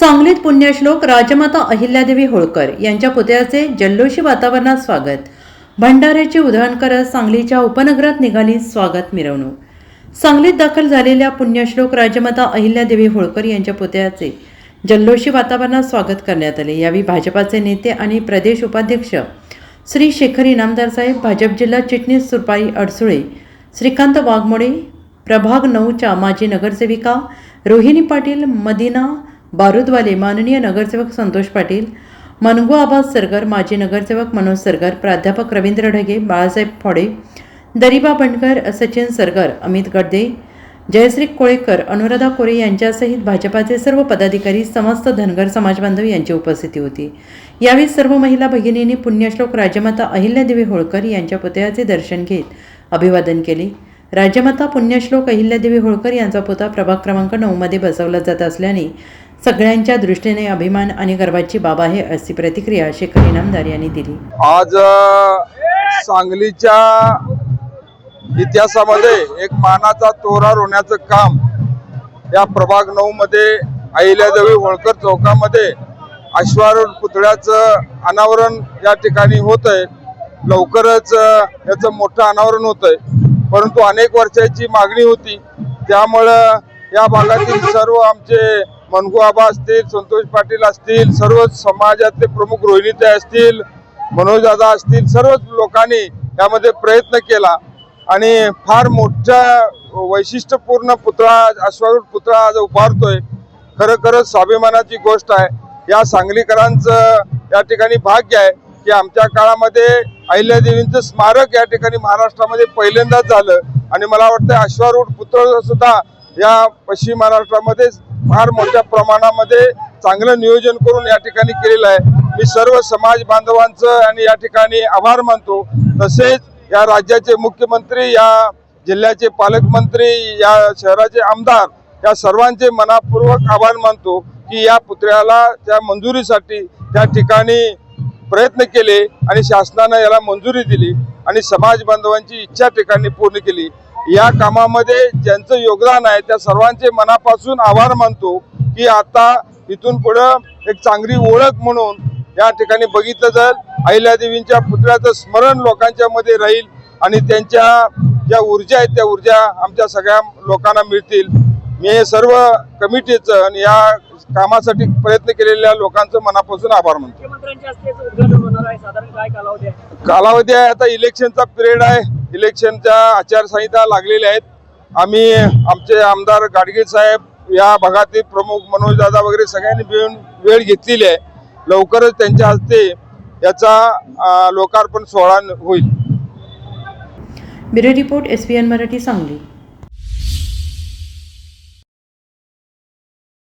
सांगलीत पुण्यश्लोक राजमाता अहिल्यादेवी होळकर यांच्या पुतळ्याचे जल्लोषी वातावरणात स्वागत. भंडाऱ्याचे उधळण करत सांगलीच्या उपनगरात निघाली स्वागत मिरवणूक. सांगलीत दाखल झालेल्या पुण्यश्लोक राजमाता अहिल्यादेवी होळकर यांच्या पुतळ्याचे जल्लोषी वातावरणात स्वागत करण्यात आले. यावेळी भाजपाचे नेते आणि प्रदेश उपाध्यक्ष श्री शेखर इनामदार साहेब भाजप जिल्हा चिटणीस सुरपाई अडसुळे श्रीकांत वाघमोडे प्रभाग नऊच्या माजी नगरसेविका रोहिणी पाटील मदिना बारुदवाले माननीय नगरसेवक संतोष पाटील मनगू आबास सरगर माजी नगरसेवक मनोज सरगर प्राध्यापक रवींद्र ढगे बाळासाहेब फोडे दरिबा बंडकर सचिन सरगर अमित गडदे जयश्री कोळेकर अनुराधा कोरे यांच्यासहित भाजपाचे सर्व पदाधिकारी समस्त धनगर समाज बांधव यांची उपस्थिती होती. यावेळी सर्व महिला भगिनींनी पुण्यश्लोक राजमाता अहिल्यादेवी होळकर यांच्या पुतळ्याचे दर्शन घेत अभिवादन केले. राजमाता पुण्यश्लोक अहिल्यादेवी होळकर यांचा पुतळा प्रभाग क्रमांक नऊमध्ये बसवला जात असल्याने सगळ्यांच्या दृष्टीने अभिमान आणि गर्वाची बाब आहे अशी प्रतिक्रिया शेखर इनामदार यांनी दिली. आज सांगलीच्या इतिहासामध्ये एक मानाचा तोरा रोण्याचं काम या प्रभाग नऊ मध्ये अहिल्यादेवी होळकर चौकामध्ये अश्वारूढ पुतळ्याचं अनावरण या ठिकाणी होत आहे लवकरच याचं मोठं अनावरण होत आहे परंतु अनेक वर्षाची मागणी होती. त्यामुळं या भागातील सर्व आमचे मनगू आबा असतील संतोष पाटील असतील सर्व समाजातले प्रमुख रोहिणीते असतील मनोजदादा असतील सर्वच लोकांनी यामध्ये प्रयत्न केला. आणि फार मोठ्या वैशिष्ट्यपूर्ण पुतळा अश्वारूढ पुतळा आज उभारतोय. खरं खरंच स्वाभिमानाची गोष्ट आहे. या सांगलीकरांचं या ठिकाणी भाग्य आहे की आमच्या काळामध्ये अहिल्यादेवींचं स्मारक या ठिकाणी महाराष्ट्रामध्ये पहिल्यांदाच झालं. आणि मला वाटतं अश्वारूढ पुतळा सुद्धा या पश्चिम महाराष्ट्रामध्येच फार मोठ्या प्रमाणामध्ये चांगलं नियोजन करून या ठिकाणी केलेलं आहे. मी सर्व समाज बांधवांचं आणि या ठिकाणी आभार मानतो. तसेच या राज्याचे मुख्यमंत्री या जिल्ह्याचे पालकमंत्री या शहराचे आमदार या सर्वांचे मनापूर्वक आभार मानतो की या पुतळ्याला त्या मंजुरीसाठी त्या ठिकाणी प्रयत्न केले आणि शासनानं याला मंजुरी दिली आणि समाज बांधवांची इच्छा ठिकाणी पूर्ण केली. या कामामध्ये ज्यांचं योगदान आहे त्या सर्वांचे मनापासून आभार मानतो की आता इथून पुढं एक चांगली ओळख म्हणून या ठिकाणी बघितलं जाईल. अहिल्यादेवींच्या पुतळ्याचं स्मरण लोकांच्या मध्ये राहील आणि त्यांच्या ज्या ऊर्जा आहेत त्या ऊर्जा आमच्या सगळ्या लोकांना मिळतील. मी हे सर्व कमिटीचं आणि या कामासाठी प्रयत्न केलेल्या लोकांचं मनापासून आभार मानतो. कालावधी आहे आता इलेक्शनचा पिरियड आहे. इलेक्शनच्या आचारसंहिता लागलेल्या आहेत. आम्ही आमचे आमदार गाडगे साहेब या भागातील प्रमुख मनोज दादा वगैरे सगळ्यांनी मिळून वेळ घेतलेली आहे. लवकरच त्यांच्या हस्ते याचा लोकार्पण सोहळा होईल. Bureau report S Marathi Sangli.